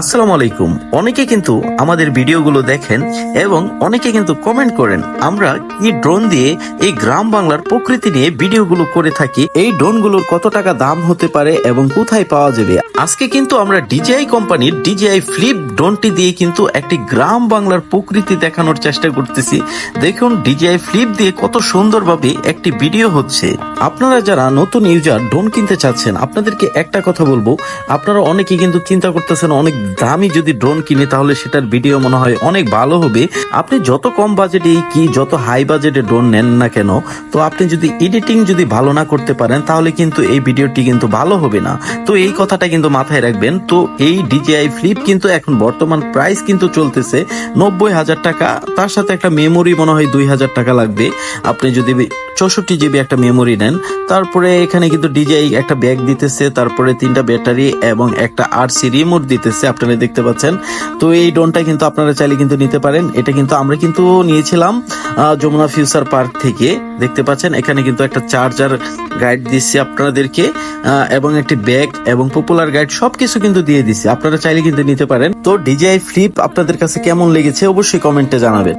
আসসালামু আলাইকুম। অনেকে কিন্তু আমাদের ভিডিওগুলো দেখেন এবং অনেকে কিন্তু কমেন্ট করেন, আমরা কি ড্রোন দিয়ে এই গ্রাম বাংলার প্রকৃতি নিয়ে ভিডিওগুলো করে থাকি? এই ড্রোনগুলোর কত টাকা দাম হতে পারে এবং কোথায় পাওয়া যাবে? আজকে কিন্তু আমরা ডিজিআই কোম্পানির ডিজিআই ফ্লিপ ড্রোনটি দিয়ে কিন্তু একটি গ্রাম বাংলার প্রকৃতি দেখানোর চেষ্টা করতেছি। দেখুন ডিজিআই ফ্লিপ দিয়ে কত সুন্দরভাবে একটি ভিডিও হচ্ছে। আপনারা যারা নতুন ইউজার ড্রোন কিনতে চাচ্ছেন, আপনাদেরকে একটা কথা বলব। আপনারা অনেকে কিন্তু চিন্তা করতেছেন, অনেক দামি যদি ড্রোন কিনে, তাহলে সেটার ভিডিও মনে হয় অনেক ভালো হবে। আপনি যত কম বাজেটে কি যত হাই বাজেটে ড্রোন নেন না কেন, তো আপনি যদি এডিটিং যদি ভালো না করতে পারেন, তাহলে কিন্তু এই ভিডিওটি কিন্তু ভালো হবে না। তো এই কথাটা কিন্তু মাথায় রাখবেন, তো এই ডিজিআই ফ্লিপ কিন্তু এখন বর্তমান প্রাইস কিন্তু চলতেছে নব্বই হাজার টাকা। তার সাথে একটা মেমোরি মনে হয় দুই হাজার টাকা লাগবে। আপনি যদি চৌষট্টি জিবি একটা মেমোরি নেন। তারপরে এখানে কিন্তু ডিজাই একটা ব্যাগ দিতেছে, তারপরে তিনটা ব্যাটারি এবং একটা আর সি রিমোট দিতেছে, আপনারা দেখতে পাচ্ছেন। তো এই ড্রোনটা কিন্তু আপনারা চাইলে কিন্তু নিতে পারেন। এটা কিন্তু আমরা কিন্তু নিয়েছিলাম যমুনা ফিউচার পার্ক থেকে। দেখতে পাচ্ছেন, এখানে কিন্তু একটা চার্জার গাইড দিচ্ছি আপনাদেরকে এবং একটি ব্যাগ এবং পপুলার গাইড সবকিছু কিন্তু দিয়ে দিচ্ছি। আপনারা চাইলে কিন্তু নিতে পারেন। তো ডিজিআই ফ্লিপ আপনাদের কাছে কেমন লেগেছে অবশ্যই কমেন্টে জানাবেন।